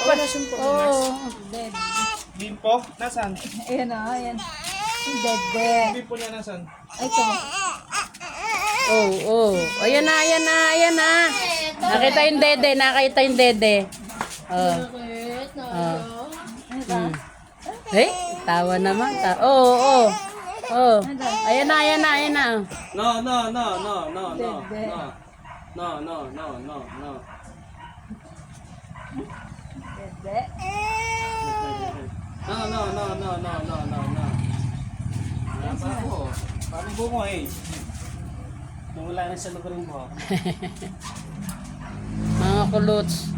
pa. Oo. Dead. Bimpo? Nasaan? Ayan o, ayan. Dead, dead. Bimpo niya nasaan? Ay, ito. Oh, oh. Ayan na, ayan na, ayan na. Nakita yung dede, nakita yung dede. Oh. Oh. Hmm. Eh, tawa naman. Ta oh, oh. Oh. Ayan na, ayan na, ayan na. No, no, no, no, no, no, no. No, no, no, no, no. No, no, no, no, no, no, no, no. Ayan pa ako. Paano bungo eh? Nung wala na sa lugar mo. Mga kuluts.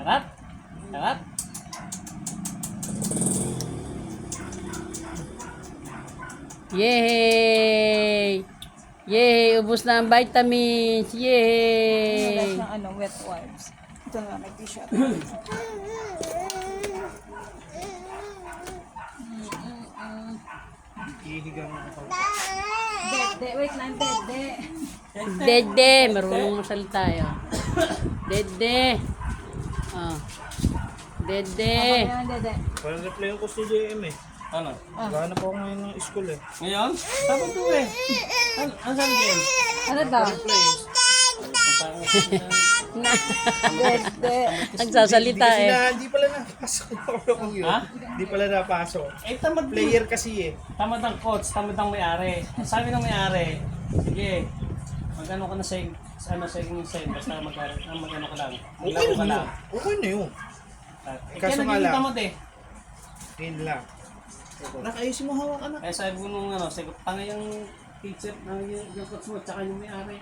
Tarat? Tarat? Yay! Yay! Ubus na ang vitamins! Yay! ng ano, wet wipes. Ito na, ako. Dead, dead. Wait lang, dead. Dede! Marunong masalita yun. Dede! Oh. Dede! Ayan, dead, dead. Parang reply ko sa JM eh. Ano? Gana po ako ngayon ng school eh. Ngayon? Tapos ko eh. An ang saan game? Ano daw? Na, dead. nagsasalita Hindi, eh. na, hindi pala napasok ako yun. Ha? Hindi pala napasok. Eh, tamad Player kasi eh. Tamad ang coach, tamad ang may-ari. Sabi ng may-ari, sige, mag-ano ka na sa ano sa yung sa basta mag ang mag-ano ka lang. Okay Maglaro ka na lang. yun. Okay na yun. Eh, Kaso kaya nga naging lang. tamad eh. Yun lang. Nakayusin mo hawak anak. Kaya sabi ko nung ano, sabi ko, tanga yung teacher, yung, yung coach mo, tsaka yung may-ari.